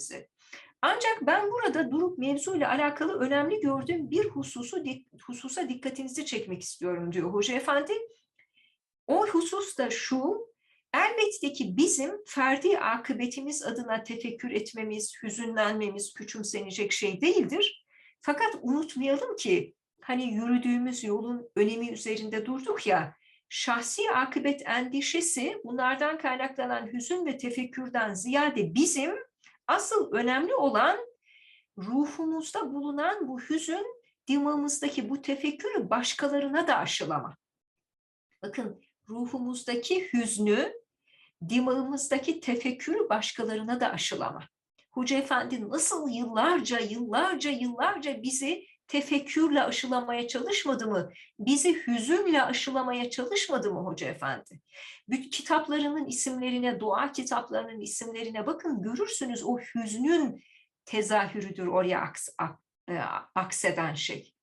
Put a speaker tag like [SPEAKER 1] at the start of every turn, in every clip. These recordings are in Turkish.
[SPEAKER 1] kendimizi. Ancak ben burada durup mevzuyla alakalı önemli gördüğüm bir hususu hususa dikkatinizi çekmek istiyorum diyor Hoca Efendi. O husus da şu, elbette ki bizim ferdi akıbetimiz adına tefekkür etmemiz, hüzünlenmemiz küçümsenecek şey değildir. Fakat unutmayalım ki hani yürüdüğümüz yolun önemi üzerinde durduk ya, şahsi akıbet endişesi bunlardan kaynaklanan hüzün ve tefekkürden ziyade bizim asıl önemli olan ruhumuzda bulunan bu hüzün, dimağımızdaki bu tefekkürü başkalarına da aşılama. Bakın ruhumuzdaki hüznü, dimağımızdaki tefekkürü başkalarına da aşılama. Hoca Efendi nasıl yıllarca, yıllarca, yıllarca bizi tefekkürle aşılamaya çalışmadı mı? Bizi hüzünle aşılamaya çalışmadı mı Hoca Efendi? Bütün kitaplarının isimlerine, dua kitaplarının isimlerine bakın görürsünüz o hüznün tezahürüdür oraya aks, e, akseden şey.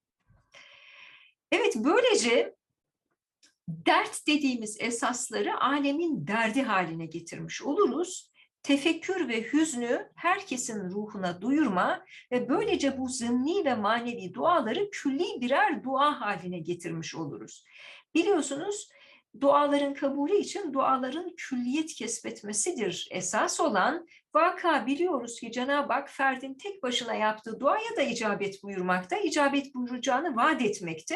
[SPEAKER 1] Evet böylece dert dediğimiz esasları alemin derdi haline getirmiş oluruz. Tefekkür ve hüznü herkesin ruhuna duyurma ve böylece bu zımni ve manevi duaları külli birer dua haline getirmiş oluruz. Biliyorsunuz duaların kabulü için duaların külliyet kesbetmesidir esas olan. Vaka biliyoruz ki Cenab-ı Hak ferdin tek başına yaptığı duaya da icabet buyurmakta, icabet buyuracağını vaat etmekte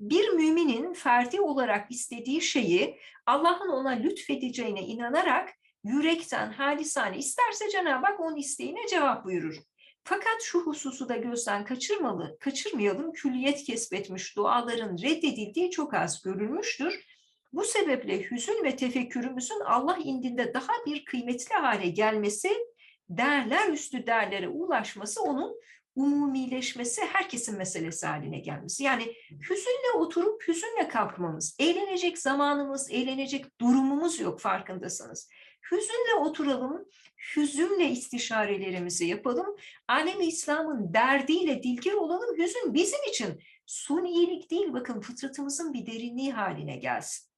[SPEAKER 1] bir müminin ferdi olarak istediği şeyi Allah'ın ona lütfedeceğine inanarak yürekten halisane isterse Cenab-ı Hak onun isteğine cevap buyurur. Fakat şu hususu da gözden kaçırmalı, kaçırmayalım. Külliyet kesbetmiş duaların reddedildiği çok az görülmüştür. Bu sebeple hüzün ve tefekkürümüzün Allah indinde daha bir kıymetli hale gelmesi, değerler üstü değerlere ulaşması onun umumileşmesi herkesin meselesi haline gelmesi. Yani hüzünle oturup hüzünle kalkmamız, eğlenecek zamanımız, eğlenecek durumumuz yok farkındasınız. Hüzünle oturalım, hüzünle istişarelerimizi yapalım. Alem-i İslam'ın derdiyle dilgir olalım. Hüzün bizim için suniyelik değil bakın fıtratımızın bir derinliği haline gelsin.